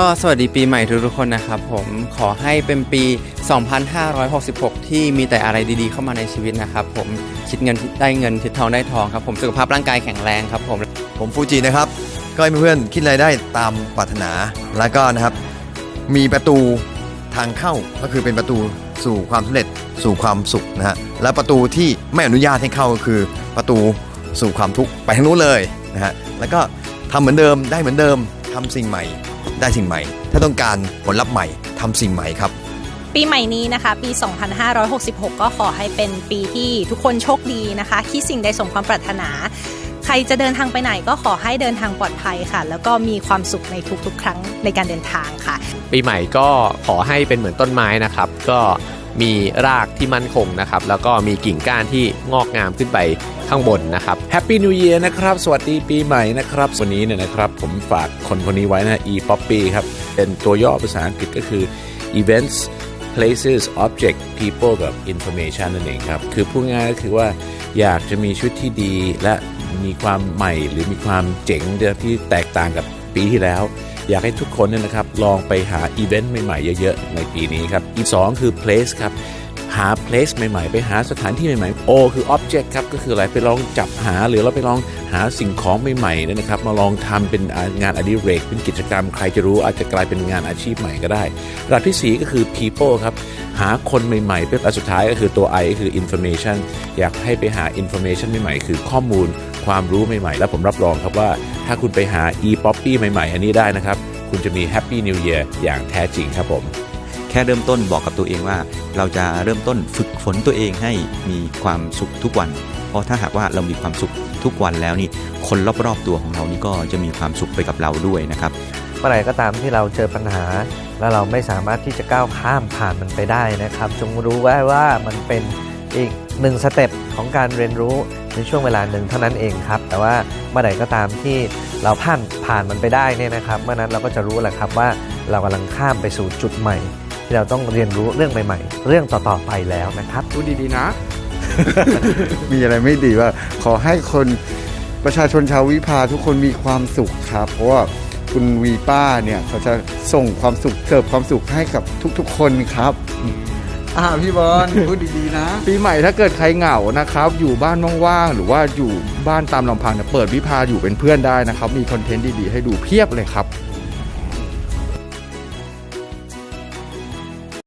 ก็สวัสดีปีใหม่ทุกๆคนนะครับผมขอให้เป็นปี 2566 ที่มีแต่อะไรดีๆ เข้ามาในชีวิตนะครับผมคิดเงินได้เงินคิดทองได้ทองครับผมสุขภาพร่างกายแข็งแรงครับผมผมฟูจินะครับ ก็ให้เพื่อนๆคิดอะไรได้ตามปรารถนา แล้วก็นะครับมีประตูทางเข้าก็คือเป็นประตูสู่ความสำเร็จสู่ความสุขนะฮะและประตูที่ไม่อนุญาตให้เข้าก็คือประตูสู่ความทุกข์ไปทางนู้นเลยนะฮะแล้วก็ทำเหมือนเดิมได้เหมือนเดิมทำสิ่งใหม่ ได้สิ่งใหม่ ถ้าต้องการผลลัพธ์ใหม่ทำสิ่งใหม่ครับ ปีใหม่นี้นะคะ ปี 2566 ก็ขอให้เป็นปีที่ทุกคนโชคดีนะคะคิดสิ่งใดสมความปรารถนา ใครจะเดินทางไปไหนก็ขอให้เดินทางปลอดภัยค่ะ แล้วก็มีความสุขในทุกๆ ครั้งในการเดินทางค่ะ ปีใหม่ก็ขอให้เป็นเหมือนต้นไม้นะครับ ก็ มีรากที่มั่นคงนะครับ แล้วก็มีกิ่งก้านที่งอกงามขึ้นไปข้างบนนะครับแฮปปี้นิว e ย r นะครับ สวัสดีปีใหม่นะครับ วันนี้เนี่ยนะครับ ผมฝากคนคนนี้ไว้นะ e poppy ครับ เป็นตัวย่อภาษาอังกฤษก็คือ events places object people กับ information นั่นเองครับ คือพูดง่ายก็คือว่าอยากจะมีชีวิตที่ดีและมีความใหม่หรือมีความเจ๋งเดียที่แตกต่างกับปีที่แล้ว อยากให้ทุกคนเนี่ยนะครับลองไปหาอีเวนต์ใหม่ๆเยอะๆ ในปีนี้ครับ อีกสองคือ place ครับ หา place ใหม่ๆ ไปหาสถานที่ใหม่ๆ O คือ object ครับ ก็คืออะไรไปลองจับหาหรือเราไปลองหาสิ่งของใหม่ๆนะครับ มาลองทำเป็นงานอดิเรก เป็นกิจกรรมใครจะรู้อาจจะกลายเป็นงานอาชีพใหม่ก็ได้ระดับที่ 4 ก็คือ people ครับหาคนใหม่ๆเป็นและสุดท้ายก็คือตัว I ก็คือ information อยากให้ไปหา information ใหม่ๆ คือข้อมูลความรู้ใหม่ๆ และผมรับรองครับว่า ถ้าคุณไปหา e poppy ใหม่ๆ อันนี้ได้นะครับ คุณจะมี happy new year อย่างแท้จริงครับผม แค่เริ่มต้นบอกกับตัวเองว่า เราจะเริ่มต้นฝึกฝนตัวเองให้มีความสุขทุกวัน เพราะถ้าหากว่าเรามีความสุขทุกวันแล้วนี่คนรอบๆตัวของเรานี่ก็จะมีความสุขไปกับเราด้วยนะครับเมื่อไหร่ก็ตามที่เราเจอปัญหา แล้วเราไม่สามารถที่จะก้าวข้ามผ่านมันไปได้นะครับ จงรู้ไว้ว่ามันเป็น อีกหนึ่งสเต็ปของการเรียนรู้ในช่วงเวลาหนึ่งเท่านั้นเองครับ แต่ว่าเมื่อไหร่ก็ตามที่เราผ่านผ่านมันไปได้เนี่ยนะครับ เมื่อนั้นเราก็จะรู้แหละครับว่าเรากำลังข้ามไปสู่จุดใหม่ ที่เราต้องเรียนรู้เรื่องใหม่ ๆ เรื่องต่อๆไปแล้วนะครับพูดดีๆนะ มีอะไรไม่ดีว่า ขอให้คนประชาชนชาววิภาทุกคนมีความสุขครับเพราะว่าคุณวีป้าเนี่ยเขาจะส่งความสุขเสิร์ฟความสุขให้กับทุกๆ คนครับ อ่าพี่บอลพูดดีๆนะ ปีใหม่ถ้าเกิดใครเหงานะครับ อยู่บ้านว่างๆหรือว่าอยู่บ้านตามลำพังเนี่ยเปิดวิภาอยู่เป็นเพื่อนได้นะครับ มีคอนเทนต์ดีๆให้ดูเพียบเลยครับ